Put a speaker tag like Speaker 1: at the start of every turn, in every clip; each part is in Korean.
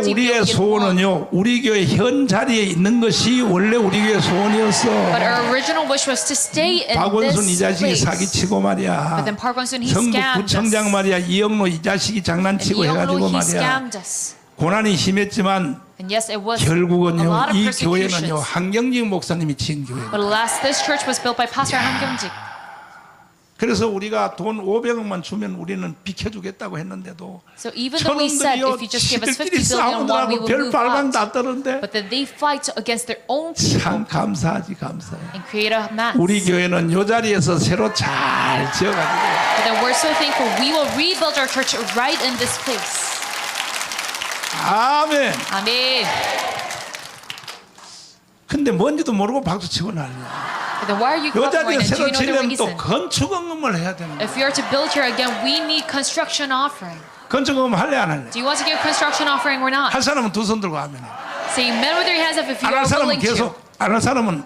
Speaker 1: 50
Speaker 2: 우리의. 소원은요, 우리 교회 현 자리에 있는 것이 원래 우리 교회 소원이었어. 박원순 이 자식이. 사기치고 말이야.
Speaker 1: Scammed
Speaker 2: 구청장. 말이야 이영로 이 자식이 장난치고 해가지고 말이야. 고난이 심했지만
Speaker 1: And yes, it was
Speaker 2: 결국은요 이. 교회는요 한경직 목사님이 지은 교회.
Speaker 1: But alas, this church was built by Pastor Han Kyung-jik.
Speaker 2: 그래서 우리가 돈 500억만 주면 우리는 비켜주겠다고 했는데도
Speaker 1: So even though we said
Speaker 2: 저놈들이요
Speaker 1: if you just give us 50
Speaker 2: 지들끼리
Speaker 1: billion won, we
Speaker 2: 싸우느라고
Speaker 1: will
Speaker 2: 별
Speaker 1: move
Speaker 2: 발광
Speaker 1: out.
Speaker 2: 다 떠는데
Speaker 1: But then they fight against their own people
Speaker 2: 참 감사하지 감사해.
Speaker 1: and create a mass.
Speaker 2: 우리 교회는 요 자리에서 새로 잘 지어가지고
Speaker 1: But then we're so thankful we will rebuild our church right in this place.
Speaker 2: 아멘.
Speaker 1: 아멘.
Speaker 2: 근데 뭔지도 모르고 박수 치고 난리야.
Speaker 1: Then why are you? Do
Speaker 2: 새로
Speaker 1: you know
Speaker 2: 지려면 또? 건축원금을 해야 되는 거야.
Speaker 1: If we are to build here again, we need construction offering.
Speaker 2: 건축원금 할래 안 할래?
Speaker 1: Do you want to give construction offering or not?
Speaker 2: 할 사람은 두 손 들고 하면 해.
Speaker 1: Say amen with your hands up if you
Speaker 2: 안할
Speaker 1: are
Speaker 2: 사람은
Speaker 1: willing to.
Speaker 2: 계속 안 할 사람은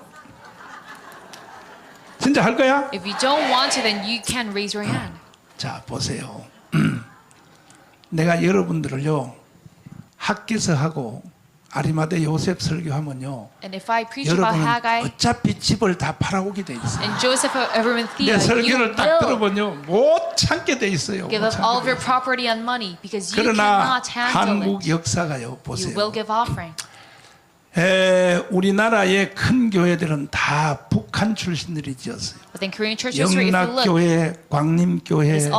Speaker 2: 진짜 할 거야?
Speaker 1: If you don't want to, then you can raise your hand.
Speaker 2: 자 보세요. 내가 여러분들을요 학기서 하고 아리마대 요셉 설교하면요
Speaker 1: And if I preach about
Speaker 2: 여러분은
Speaker 1: Haggai
Speaker 2: 어차피 집을 다 팔아오게 돼 있어.
Speaker 1: and Joseph of Arimathea,
Speaker 2: 내
Speaker 1: you
Speaker 2: 설교를 딱 들어보면 못 참게 돼 있어요.
Speaker 1: give
Speaker 2: 못
Speaker 1: up all of your
Speaker 2: 돼.
Speaker 1: property and money because you cannot handle
Speaker 2: 한국
Speaker 1: it.
Speaker 2: 역사가요
Speaker 1: You
Speaker 2: 보세요.
Speaker 1: will give offering.
Speaker 2: 에, 우리나라의 큰 교회들은 다 북한 출신들이 지었어요.
Speaker 1: You
Speaker 2: 영락교회, 광림교회,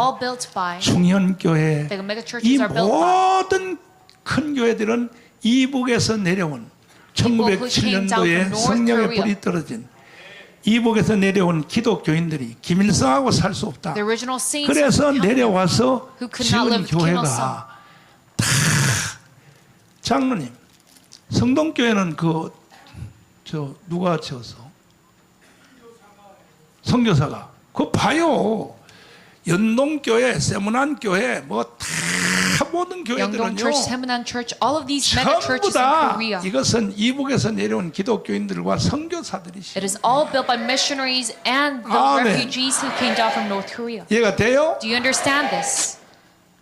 Speaker 2: 충현교회 이 모든 큰 교회들은 이북에서 내려온
Speaker 1: People who came down
Speaker 2: 1907년도에
Speaker 1: from North
Speaker 2: 성령의. 불이 떨어진 이북에서 내려온 기독교인들이 김일성하고 살 수 없다. 그래서 내려와서 지은. 교회가 다 장로님 성동교회는 그 저 누가 지었어? 선교사가 그거 봐요. 연동교회, 세문안교회 뭐 다 모든 교회들은요
Speaker 1: Church, Semunan Church, all of these mega churches in
Speaker 2: 다
Speaker 1: Korea.
Speaker 2: 이것은 이북에서 내려온 기독교인들과 선교사들이
Speaker 1: It is all built by missionaries and the
Speaker 2: Amen.
Speaker 1: refugees who came down from North Korea.
Speaker 2: 이해가 돼요?
Speaker 1: Do you understand this?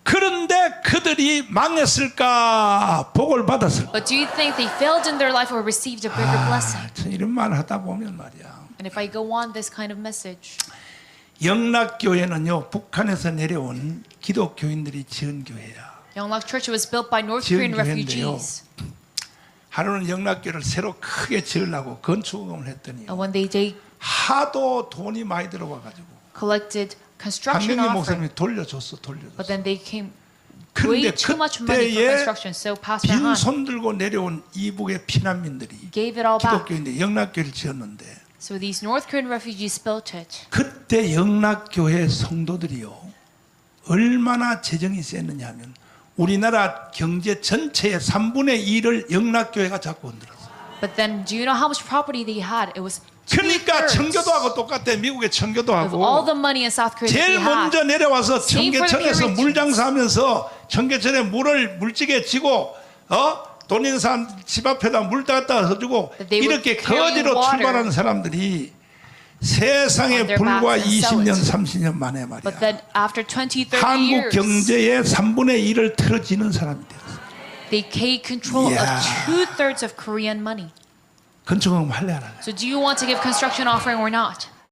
Speaker 2: 그런데 그들이 망했을까 복을 받았을까?
Speaker 1: But do you think they failed in their life or received a bigger blessing?
Speaker 2: 아, 참 이런 말 하다 보면 말이야.
Speaker 1: And if I go on this kind of message,
Speaker 2: 영락교회는요 북한에서 내려온 기독교인들이 지은 교회야.
Speaker 1: Yonglak Church was built by North Korean refugees.
Speaker 2: 하루는 영락교회를 새로 크게 지으려고 건축을 했더니
Speaker 1: And when they, they
Speaker 2: 하도 돈이 많이 들어와 가지고
Speaker 1: collected construction offering,
Speaker 2: 목사님이 돌려줬어 돌려줬어.
Speaker 1: but then they came
Speaker 2: 근데
Speaker 1: way too much money for
Speaker 2: 그때에
Speaker 1: construction. So Pastor Han
Speaker 2: 빈손 들고 내려온 이북의 피난민들이
Speaker 1: gave it all back.
Speaker 2: 기독교인데 영락교회를 지었는데
Speaker 1: So these North Korean refugees built it.
Speaker 2: 그때 영락교회 성도들이요 얼마나 재정이 셌느냐 하면 우리나라 경제 전체의 3분의 1을 영락교회가 잡고 흔들었어요
Speaker 1: But then, do you know how much property they had? It was
Speaker 2: 그러니까 청교도하고 똑같아 미국의 청교도
Speaker 1: of all
Speaker 2: 하고
Speaker 1: the money in South Korea that
Speaker 2: 제일
Speaker 1: had.
Speaker 2: 먼저 내려와서
Speaker 1: Same for the
Speaker 2: 청계천에서. 물 장사하면서 청계천에 물을 물찌개 지고 어? 돈 있는 사람 집 앞에다 물 갖다 해주고
Speaker 1: That they would
Speaker 2: 이렇게 거지로
Speaker 1: water
Speaker 2: 출발하는 사람들이 세상에 불과
Speaker 1: backs and sell
Speaker 2: 20년
Speaker 1: it.
Speaker 2: 30년 만에 말이야
Speaker 1: But then, after 20, 30
Speaker 2: 한국 경제의 3분의 1을 틀어지는 사람이 되었어요
Speaker 1: they take control
Speaker 2: Yeah.
Speaker 1: of two thirds of Korean money.
Speaker 2: 건축은 할래 안 할래
Speaker 1: So, do you want to give construction offering or not?